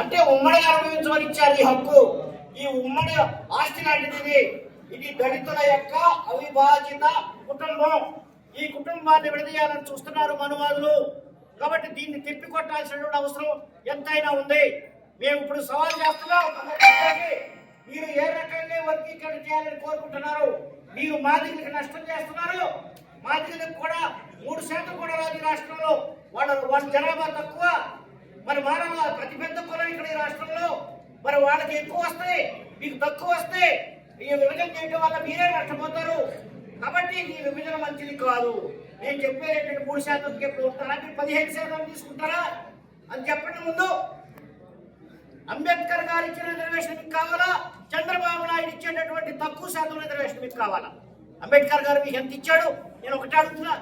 అంటే ఉమ్మడిగా అనుభవించమని ఇచ్చారు ఈ హక్కు. ఈ ఉమ్మడి ఆస్తి లాంటిది ఇది. దళితుల యొక్క అవిభాజిత కుటుంబం. ఈ కుటుంబాన్ని విడదీయాలని చూస్తున్నారు మనువాదులు. కాబట్టి దీన్ని తిప్పికొట్టాల్సినటువంటి అవసరం ఎంతైనా ఉంది. మేము ఇప్పుడు సవాల్ చేస్తున్నాం మీరు ఏ రకంగా వర్గీకరణ చేయాలని కోరుకుంటున్నారు? మీరు మాదిరికి నష్టం చేస్తున్నారు. మాదిరికి కూడా మూడు శాతం కూడా రాజు రాష్ట్రంలో వాళ్ళ వాళ్ళ జనాభా తక్కువ. మరి వాళ్ళ అతి పెద్ద కులం ఇక్కడ ఈ రాష్ట్రంలో మరి వాళ్ళకి ఎక్కువ వస్తాయి మీకు తక్కువ వస్తాయి ఈ విభజన చేయడం వల్ల మీరే నష్టపోతారు. కాబట్టి ఈ విభజన మంచిది కాదు. నేను చెప్పేది మూడు శాతం చెప్పుకుంటారా మీరు పదిహేను శాతం తీసుకుంటారా? అని చెప్పడం ముందు అంబేద్కర్ గారు ఇచ్చిన రిజర్వేషన్ మీకు కావాలా? చంద్రబాబు నాయుడు ఇచ్చేటటువంటి తక్కువ శాతం రిజర్వేషన్ మీకు కావాలా? అంబేద్కర్ గారు మీకు ఎంత ఇచ్చాడు? నేను ఒకటి అడుగుతున్నా.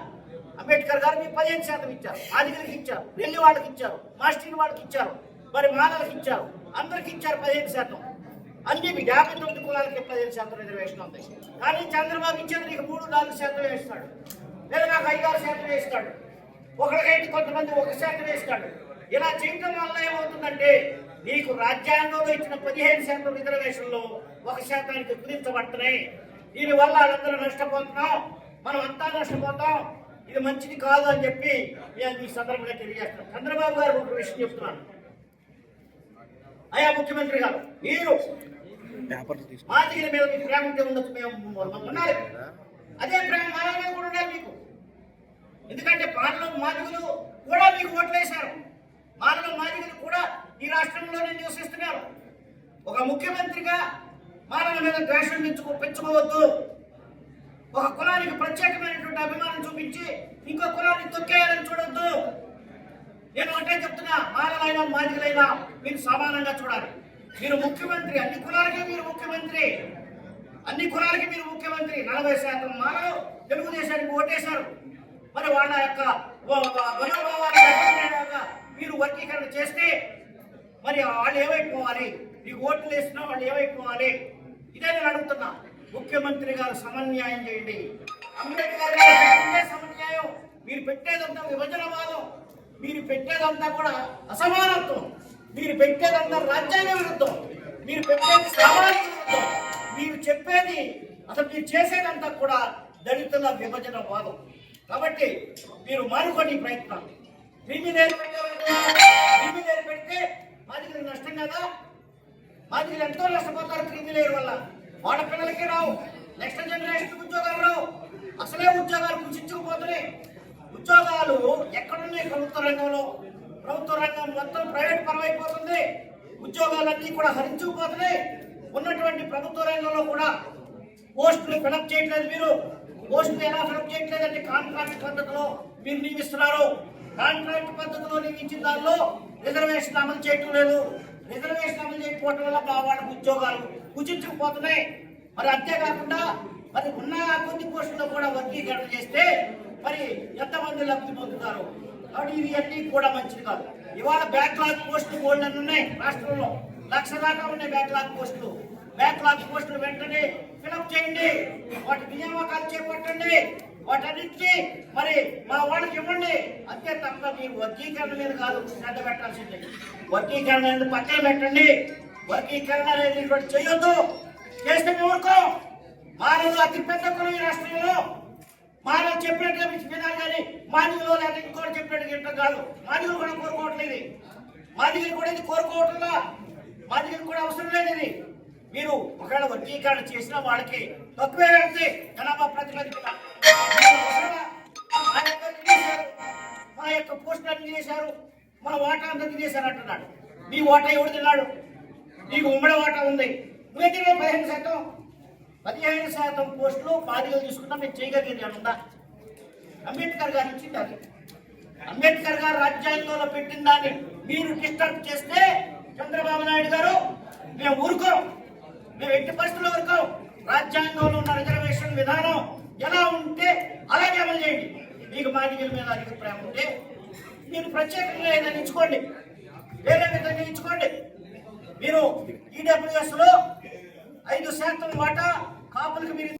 అంబేద్కర్ గారు మీకు పదిహేను శాతం ఇచ్చారు ఆదిగలకి ఇచ్చారు వెళ్ళి వాళ్ళకి ఇచ్చారు మాస్టర్ వాళ్ళకి ఇచ్చారు మరి మానవులకి ఇచ్చారు అందరికి ఇచ్చారు పదిహేను శాతం. అన్ని యాభై తొమ్మిది కులాలకి పదిహేను శాతం రిజర్వేషన్ ఉంది. కానీ చంద్రబాబు ఇచ్చేది నీకు మూడు నాలుగు శాతం వేస్తాడు. లేదా నాకు ఐదారు శాతం వేస్తాడు. ఒకరికైతే కొంతమంది ఒక శాతం వేస్తాడు. ఇలా చేయటం వల్ల ఏమవుతుందంటే నీకు రాజ్యాంగంలో ఇచ్చిన పదిహేను శాతం రిజర్వేషన్లు ఒక శాతానికి కుదించబడుతున్నాయి. దీని వల్ల వాళ్ళందరూ నష్టపోతున్నాం. మనం అంతా నష్టపోతాం. ఇది మంచిది కాదు అని చెప్పి నేను ఈ సందర్భంగా తెలియజేస్తున్నాను. చంద్రబాబు గారు ఒక విషయం చెప్తున్నాను. అయ్యా ముఖ్యమంత్రి గారు మీరు మాదిగల మీద మీకు ప్రేమ ఉంటే ఉండొచ్చు మేము ఉండాలి అదే ప్రేమ మన మీద కూడా ఉండాలి మీకు. ఎందుకంటే పాలన మాదిగలు కూడా మీకు ఓట్లు వేశారు. మానవ మాదిగలు కూడా ఈ రాష్ట్రంలోనే నివసిస్తున్నారు. ఒక ముఖ్యమంత్రిగా మానవ మీద ద్వేషం పెంచుకో పెంచుకోవద్దు. ఒక కులానికి ప్రత్యేకమైనటువంటి అభిమానం చూపించి ఇంకో కులాన్ని తొక్కేయాలని చూడొద్దు. నేను ఒకటే చెప్తున్నా మానవైనా మాదిగలైనా మీరు సమానంగా చూడాలి. మీరు ముఖ్యమంత్రి అన్ని కులాలకి మీరు ముఖ్యమంత్రి. అన్ని కులాలకి మీరు ముఖ్యమంత్రి. నలభై శాతం మానవులు తెలుగుదేశానికి ఓటేశారు. మరి వాళ్ళ యొక్క మీరు వర్గీకరణ చేస్తే మరి వాళ్ళు ఏమైపోవాలి? మీకు ఓట్లు వేసినా వాళ్ళు ఏమైపోవాలి? ఇదే నేను అడుగుతున్నా. ముఖ్యమంత్రి గారు సమన్యాయం చేయండి. అంబేద్కర్ గారు సమన్యాయం. మీరు పెట్టేదంతా విభజనవాదం. మీరు పెట్టేదంతా కూడా అసమానత్వం. మీరు పెట్టేదంతా రాజ్యాంగ విరుద్ధం. మీరు పెట్టేది సామాజిక విరుద్ధం. మీరు చెప్పేది అసలు మీరు చేసేదంతా కూడా దళితుల విభజన వాదం కాబట్టి మీరు మానుకోండి ప్రయత్నం క్రిమినల్ క్రిమినల్ పెడితే మాదిరి నష్టం కదా? మాదిరి ఎంతో నష్టపోతారు క్రిమినల్ వల్ల వాళ్ళ రావు. నెక్స్ట్ జనరేషన్ ఉద్యోగాలు రావు. అసలే ఉద్యోగాలు కుచించుకుపోతున్నాయి ఉద్యోగాలు ఎక్కడున్నాయి ప్రభుత్వ రంగంలో? ప్రభుత్వ రంగం మొత్తం ప్రైవేట్ పరమైపోతుంది ఉద్యోగాలన్నీ కూడా హరించుకుపోతున్నాయి. ఉన్నటువంటి ప్రభుత్వ రంగంలో కూడా పోస్టులు ఫిలప్ చేయట్లేదు మీరు. పోస్టులు ఎలా ఫిలప్ చేయట్లేదంటే కాంట్రాక్ట్ పద్ధతిలో మీరు నియమిస్తున్నారు. కాంట్రాక్ట్ పద్ధతిలో నియమించిన దానిలో రిజర్వేషన్ అమలు చేయటం లేదు. రిజర్వేషన్ అమలు చేయకపోవడం వల్ల మా ఉద్యోగాలు కుచించుకుపోతున్నాయి మరి అంతేకాకుండా మరి ఉన్న కొద్ది పోస్టుల్లో కూడా వర్గీకరణ చేస్తే మరి ఎంతమంది లబ్ధి పొందుతారు? కాబట్టి ఇవన్నీ కూడా మంచిది కాదు. ఇవాళ బ్యాక్లాగ్ పోస్టులు బోల్డ్ ఉన్నాయి రాష్ట్రంలో. లక్ష దాకా ఉన్నాయి బ్యాక్లాగ్ పోస్టులు. బ్యాక్లాగ్ పోస్టులు వెంటనే ఫిలప్ చేయండి. వాటి నియామకాలు చేపట్టండి. వాటన్నింటికి మరి మా వాళ్ళకి ఇవ్వండి. అంతే తప్ప మీరు వర్గీకరణ మీద కాదు శ్రద్ధ పెట్టాల్సింది. వర్గీకరణ అనేది పక్కన పెట్టండి. వర్గీకరణ అనేది ఇటువంటి చేయొద్దు. చేస్తే మేము ఊరుకోం. మానవులు అతిపెద్ద కులం ఈ రాష్ట్రంలో. మానవులు చెప్పినట్టుగా మీకు కానీ మాదిగలో లేకపోతే ఇంకోటి చెప్పినట్టుగా ఇంత కాదు. మాదిగలు కూడా కోరుకోవట్లేదు మాదిగలు కూడా ఇది కోరుకోవట్లా. మాదిగలు కూడా అవసరం లేదు ఇది. మీరు ఒకవేళ వర్గీకరణ చేసిన వాళ్ళకి తక్కువే వెళ్తే జనాభా ప్రతిపాదిక మా యొక్క పోస్టులు అన్ని చేశారు. మా వాటా అందరికీ చేశారు అంటున్నాడు. నీ వాటా ఎవడు తిన్నాడు? నీకు ఉమ్మడి వాటా ఉంది. నువ్వైతే పదిహేను శాతం. పదిహేను శాతం పోస్టులు బాధ్యతలు తీసుకున్నా మేము చేయగలిగేది అని ఉందా? అంబేద్కర్ గారు ఇచ్చింది అది అంబేద్కర్ గారు రాజ్యాంగంలో పెట్టిన దాన్ని మీరు డిస్టర్బ్ చేస్తే చంద్రబాబు నాయుడు గారు మేము ఊరుకోం. మేము ఎట్టి పరిస్థితుల్లో ఊరుకోం. రాజ్యాంగంలో ఉన్న రిజర్వేషన్ విధానం ఎలా ఉంటే అలాగే అమలు చేయండి. మీకు బాధ్యతల మీద అధిక ప్రేమ ఉంటే మీరు ప్రత్యేకంగా ఏదైనా ఇచ్చుకోండి. వేరే విధంగా ఇచ్చుకోండి. మీరు ఈడబ్ల్యూఎస్లో ఐదు శాతం వాటా కాపులకు మీరు